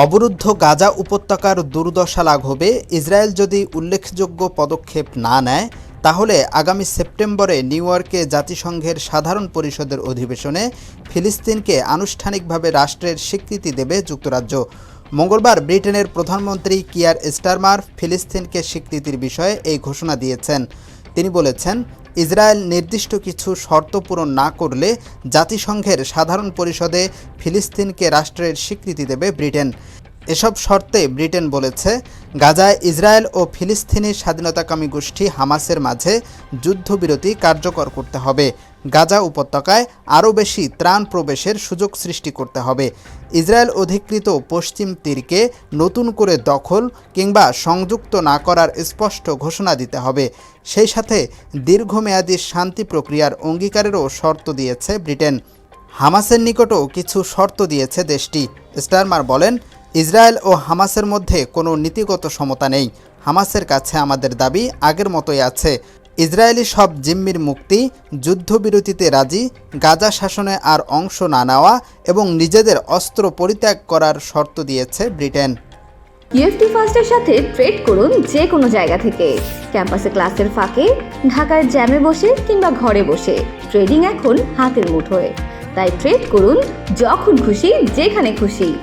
অবরুদ্ধ গাজা উপত্যকার দুর্দশা লাঘবে। ইসরায়েল যদি উল্লেখযোগ্য পদক্ষেপ না নেয়, তাহলে আগামী সেপ্টেম্বরে নিউ ইয়র্কে জাতিসংঘের সাধারণ পরিষদের অধিবেশনে ফিলিস্তিনকে আনুষ্ঠানিকভাবে রাষ্ট্রের স্বীকৃতি দেবে যুক্তরাজ্য। মঙ্গলবার ব্রিটেনের প্রধানমন্ত্রী কিয়ার স্টারমার ফিলিস্তিনকে স্বীকৃতির বিষয়ে এই ঘোষণা দিয়েছেন। তিনি বলেছেন ইসরায়েল নির্দিষ্ট কিছু শর্ত পূরণ না করলে জাতিসংঘের সাধারণ পরিষদে ফিলিস্তিনকে রাষ্ট্রের স্বীকৃতি দেবে ব্রিটেন। এসব শর্তে ব্রিটেন বলেছে, গাজায় ইসরায়েল ও ফিলিস্তিনি স্বাধীনতাকামী গোষ্ঠী হামাসের মাঝে যুদ্ধবিরতি কার্যকর করতে হবে। গাজা উপত্যকায় আরও বেশি ত্রাণ প্রবেশের সুযোগ সৃষ্টি করতে হবে। ইসরায়েল অধিকৃত পশ্চিম তীরকে নতুন করে দখল কিংবা সংযুক্ত না করার স্পষ্ট ঘোষণা দিতে হবে। সেই সাথে দীর্ঘমেয়াদী শান্তি প্রক্রিয়ার অঙ্গীকারেরও শর্ত দিয়েছে ব্রিটেন। হামাসের নিকটও কিছু শর্ত দিয়েছে দেশটি। স্টারমার বলেন, ইসরায়েল ও হামাসের মধ্যে কোনো নীতিগত সমতা নেই। হামাসের কাছে আমাদের দাবি আগের মতোই আছে। ইসরায়েলি সব জিম্মির মুক্তি, যুদ্ধবিরতিতে রাজি, গাজা শাসনে আর অংশ না নেওয়া এবং নিজেদের অস্ত্র পরিত্যাগ করার শর্ত দিয়েছে ব্রিটেন। ইউএফটি ফার্স্টের সাথে ট্রেড করুন যে কোনো জায়গা থেকে। ক্যাম্পাসে ক্লাসের ফাঁকে ঢাকার জ্যামে বসে কিংবা ঘরে বসে। ট্রেডিং এখন হাতের মুঠোয়। তাই ট্রেড করুন যখন খুশি, যেখানে খুশি।